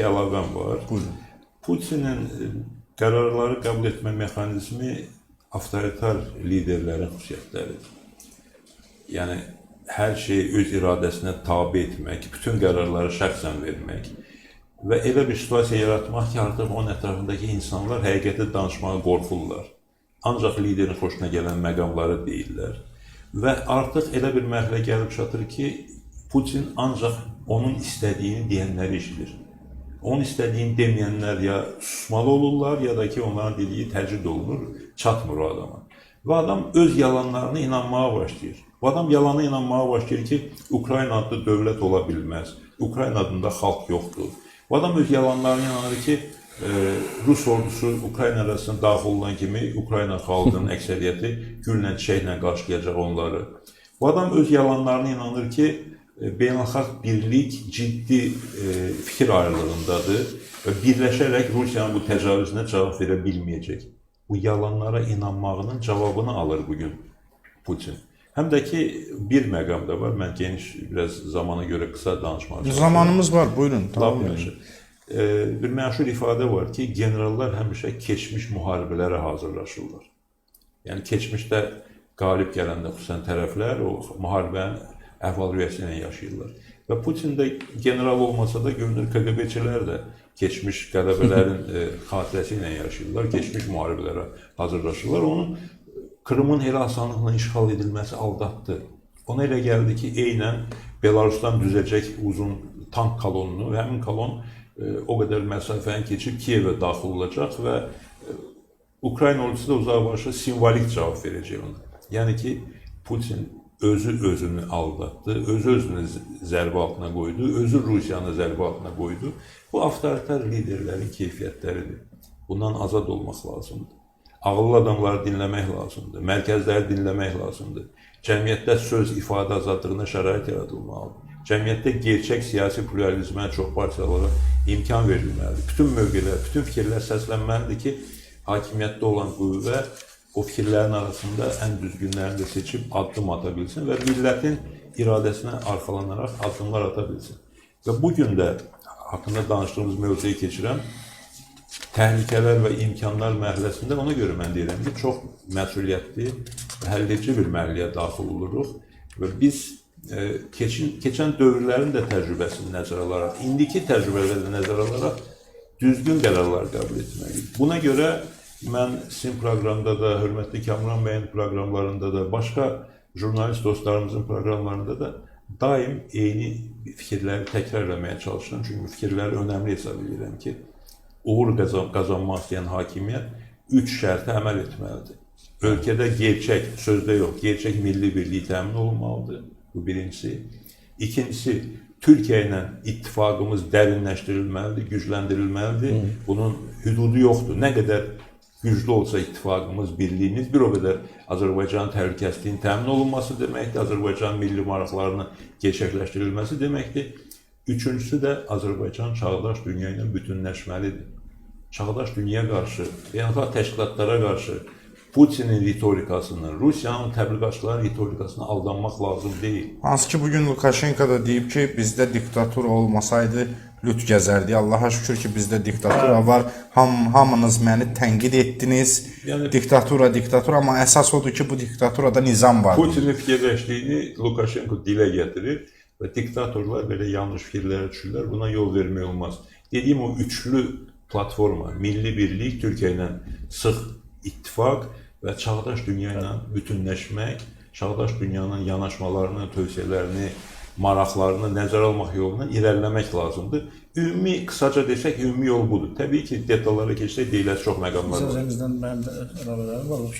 iki əlavəm var. Buyurun. Putinin e, qərarları qəbul etmə mexanizmi avtoritar liderlərin xüsusiyyətləridir. Yəni hər şeyi öz iradəsinə tabe etmək, bütün qərarları şəxsən vermək və elə bir situasiya yaratmaq ki, artıq onun ətrafındakı insanlar həqiqəti danışmağa qorxurlar. Ancaq liderin xoşuna gələn məqamları deyirlər və artıq elə bir mərhələ gəlib çatır ki, Putin ancaq onun istədiyini deyənləri eşidir. Onun istədiyini deməyənlər ya susmalı olurlar, ya da ki, onların dediyi təcrid olunur, çatmır o adama. Və adam öz yalanlarına inanmağa başlayır. Bu adam yalana inanmağa başlayır ki, Ukrayna adlı dövlət ola bilməz. Ukrayna adında xalq yoxdur. Bu adam öz yalanlarına inanır ki, e, Rus ordusu Ukrayna arasına daxil olan kimi Ukrayna xalqının əksəriyyəti güllə çiçəklə qarşılayacaq onları. Bu adam öz yalanlarına inanır ki, beynəlxalq birlik ciddi e, fikir ayrılığındadır və birləşərək Rusiyanın bu təcavüzünə cavab verə bilməyəcək. Bu yalanlara inanmağının cavabını alır bugün Putin. Həm də ki bir məqam da var. Mən geniş biraz zamana görə qısa çalışacağam. Zamanımız var, buyurun. Tamam. E, bir məşhur ifadə var ki, generallar həmişə keçmiş müharibələrə hazırlaşırlar. Yəni keçmişdə qalib gələndə xüsusən tərəflər o müharibənin ilə yaşayırlar. Və Putin də general olmasa da görünür KGB-çilər də keçmiş qələbələrin e, xatirəsi ilə yaşayırlar, keçmiş müharibələrə hazırlaşırlar. Onun Krımın elə asanlıqla işğal edilməsi aldatdı. Ona elə gəldi ki, eynən Belarusdan düzəcək uzun tank kolonunu və həmin kolon e, o qədər məsafəni keçib Kiyevə daxil olacaq və e, Ukrayna ordusu da uzaqbaşı simvolik cavab verəcək ona. Yəni ki, Putin özü özünü aldatdı, özü özünü z- zərbə altına qoydu, özü Rusiyanı zərbə altına qoydu. Bu avtoritar liderlərin keyfiyyətləridir. Bundan azad olmaq lazımdır. Ağıllı adamları dinləmək lazımdır. Mərkəzləri dinləmək lazımdır. Cəmiyyətdə söz ifadə azadlığına şərait yaradılmalıdır. Cəmiyyətdə gerçək siyasi pluralizmə, çoxpartiyalara imkan verilməlidir. Bütün mövqelər, bütün fikirlər səslənməlidir ki, hakimiyyətdə olan qüvvə o fikirlərin arasında ən düzgünlərini də seçib addım ata bilsin və millətin iradəsinə arxalanaraq addımlar ata bilsin. Və bu gün də haqqında danışdığımız mövzuyu keçirəm təhlükələr və imkanlar mərhələsində ona görə mən deyirəm ki, çox məsuliyyətli həlledici bir mərhələyə daxil oluruq və biz e, keçin, keçən dövrlərin də təcrübəsini nəzərə alaraq, indiki təcrübələri də nəzərə alaraq düzgün qərarlar qəbul etməliyik. Buna görə mən sizin proqramda da, hörmətli Kamran bəyin proqramlarında da, başqa jurnalist dostlarımızın proqramlarında da daim eyni fikirləri təkrar etməyə çalışıram. Çünki fikirləri önəmli hesab edirəm ki, uğur qazan qazanmaq istəyən hakimiyyət üç şərtə əməl etməlidir. Ölkədə gerçək, sözdə yox, gerçək milli birlik təmin olunmalıdır. Bu birincisi. İkincisi, Türkiyə ilə ittifaqımız dərinləşdirilməlidir, gücləndirilməlidir. Bunun hüdudu yoxdur. Nə qədər güclü olsa ittifaqımız, birliyimiz bir o qədər Azərbaycanın təhlükəsizliyinin təmin olunması deməkdir, Azərbaycanın milli maraqlarının gerçəkləşdirilməsi deməkdir. Üçüncüsü də Azərbaycan çağdaş dünya ilə bütünləşməlidir. Çağdaş dünya qarşı, beynəlxalq təşkilatlara qarşı Putinin ritorikasını, Rusiyanın təbliğatçıların ritorikasına aldanmaq lazım deyil. Hansı ki bugün Lukashenko da deyib ki, bizdə diktatura olmasaydı lüt gəzərdi. Allah'a şükür ki bizdə diktatura var. Ham hamınız məni tənqid etdiniz. Yəni- diktatura, diktatura amma əsas odur ki, bu diktaturada nizam var. Putinin fikirləşdiyini Lukashenko dilə gətirir və diktatorlar belə yanlış fikirlərə düşürlər. Buna yol vermək olmaz. Dediyim o üçlü platforma, milli birlik, Türkiyə ilə sıx ittifaq və çağdaş dünya ilə bütünləşmək, çağdaş dünyanın yanaşmalarını, tövsiyələrini, maraqlarını nəzərə almaq yoluna irəliləmək lazımdır. Ümumi qısaca desək, ümumi yol budur. Təbii ki, detallara keçsək deyiləsi çox məqamlar var. İcazənizdən mənim də əlavələrim var.